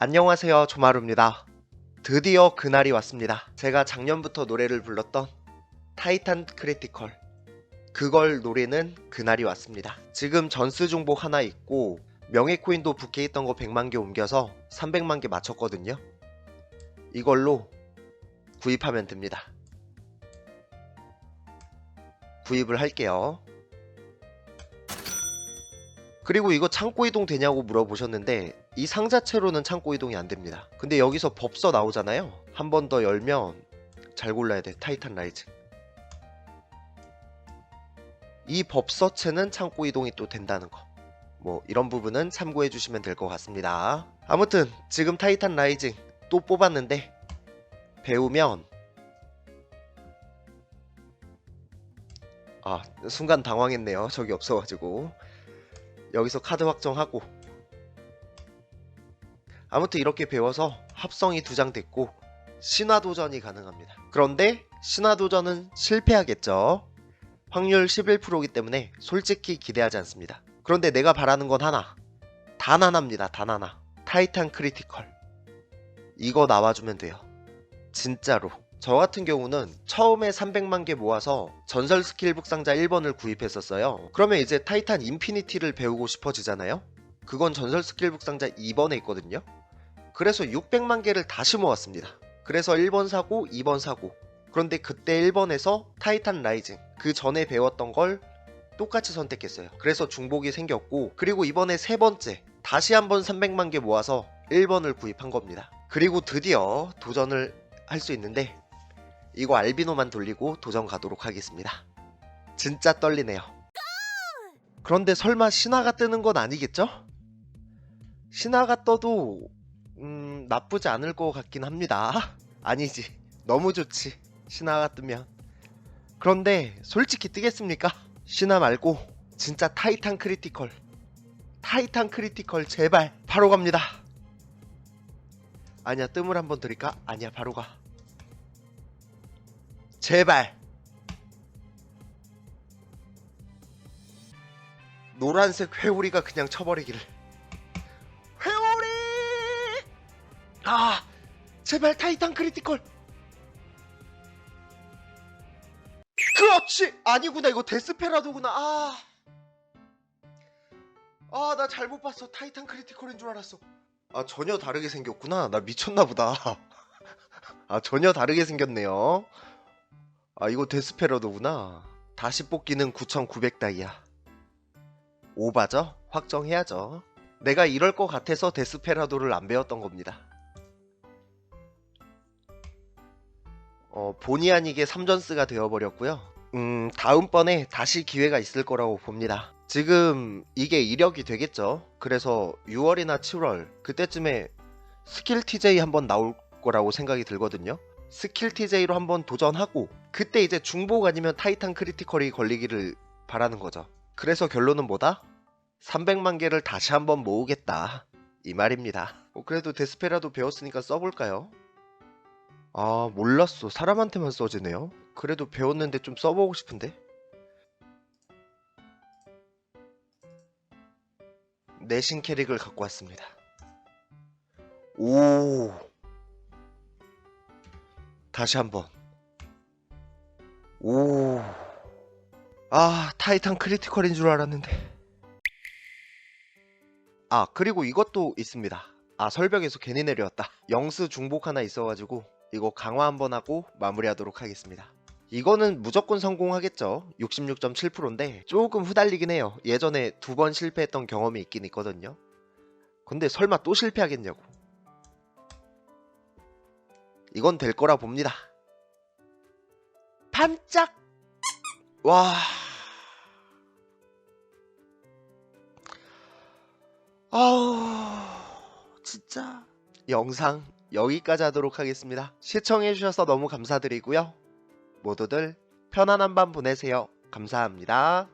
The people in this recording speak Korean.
안녕하세요 조마루입니다. 드디어 그날이 왔습니다. 제가 작년부터 노래를 불렀던 타이탄 크리티컬. 그걸 노래는 그날이 왔습니다. 지금 전스 중복 하나 있고 명예코인도 부캐 있던 거 100만 개 옮겨서 300만 개 맞췄거든요. 이걸로 구입하면 됩니다. 구입을 할게요 그리고 이거 창고 이동 되냐고 물어보셨는데 이 상자체로는 창고 이동이 안 됩니다. 근데 여기서 법서 나오잖아요. 한 번 더 열면 잘 골라야 돼. 타이탄 라이징. 이 법서체는 창고 이동이 또 된다는 거. 뭐 이런 부분은 참고해 주시면 될 것 같습니다. 아무튼 지금 타이탄 라이징 또 뽑았는데 배우면 아 순간 당황했네요. 적이 없어가지고 여기서 카드 확정하고 아무튼 이렇게 배워서 합성이 두 장 됐고 신화 도전이 가능합니다. 그런데 신화 도전은 실패하겠죠. 확률 11%이기 때문에 솔직히 기대하지 않습니다. 그런데 내가 바라는 건 하나. 단 하나입니다. 단 하나. 타이탄 크리티컬. 이거 나와주면 돼요. 진짜로. 저 같은 경우는 처음에 300만 개 모아서 전설 스킬북 상자 1번을 구입했었어요. 그러면 이제 타이탄 인피니티를 배우고 싶어지잖아요? 그건 전설 스킬북 상자 2번에 있거든요? 그래서 600만 개를 다시 모았습니다. 그래서 1번 사고 2번 사고 그런데 그때 1번에서 타이탄 라이징 그 전에 배웠던 걸 똑같이 선택했어요. 그래서 중복이 생겼고 그리고 이번에 세 번째 다시 한번 300만 개 모아서 1번을 구입한 겁니다. 그리고 드디어 도전을 할 수 있는데 이거 알비노만 돌리고 도전 가도록 하겠습니다. 진짜 떨리네요. 그런데 설마 신화가 뜨는 건 아니겠죠? 신화가 떠도 음, 나쁘지 않을 것 같긴 합니다. 아니지. 너무 좋지. 신화가 뜨면. 그런데 솔직히 뜨겠습니까? 신화 말고 진짜 타이탄 크리티컬. 타이탄 크리티컬 제발 바로 갑니다. 아니야 뜸을 한번 드릴까? 아니야 바로 가. 제발. 노란색 회오리가 그냥 쳐버리기를. 회오리! 아, 제발 타이탄 크리티컬. 그렇지. 아니구나. 이거 데스페라도구나. 아. 아, 나 잘못 봤어. 타이탄 크리티컬인 줄 알았어. 아, 전혀 다르게 생겼구나. 나 미쳤나 보다. 아, 전혀 다르게 생겼네요. 아, 이거 데스페라도구나. 다시 뽑기는 9,900 다이아. 오바죠? 확정해야죠. 내가 이럴 것 같아서 데스페라도를 안 배웠던 겁니다. 어, 본의 아니게 3전스가 되어버렸고요. 음, 다음번에 다시 기회가 있을 거라고 봅니다. 지금 이게 이력이 되겠죠. 그래서 6월이나 7월 그때쯤에 스킬 TJ 한번 나올 거라고 생각이 들거든요. 스킬 TJ로 한번 도전하고 그때 이제 중복 아니면 타이탄 크리티컬이 걸리기를 바라는 거죠. 그래서 결론은 뭐다? 300만 개를 다시 한번 모으겠다. 이 말입니다. 어, 그래도 데스페라도 배웠으니까 써볼까요? 아, 몰랐어. 사람한테만 써지네요. 그래도 배웠는데 좀 써보고 싶은데? 내신 캐릭을 갖고 왔습니다. 오. 다시 한번. 오. 아, 타이탄 크리티컬인 줄 알았는데. 아, 그리고 이것도 있습니다. 아, 설벽에서 괜히 내려왔다. 영스 중복 하나 있어가지고 이거 강화 한번 하고 마무리하도록 하겠습니다. 이거는 무조건 성공하겠죠. 66.7%인데 조금 후달리긴 해요. 예전에 두 번 실패했던 경험이 있긴 있거든요. 근데 설마 또 실패하겠냐고. 이건 될 거라 봅니다. 반짝! 와. 아우, 진짜. 영상 여기까지 하도록 하겠습니다. 시청해주셔서 너무 감사드리고요. 모두들 편안한 밤 보내세요. 감사합니다.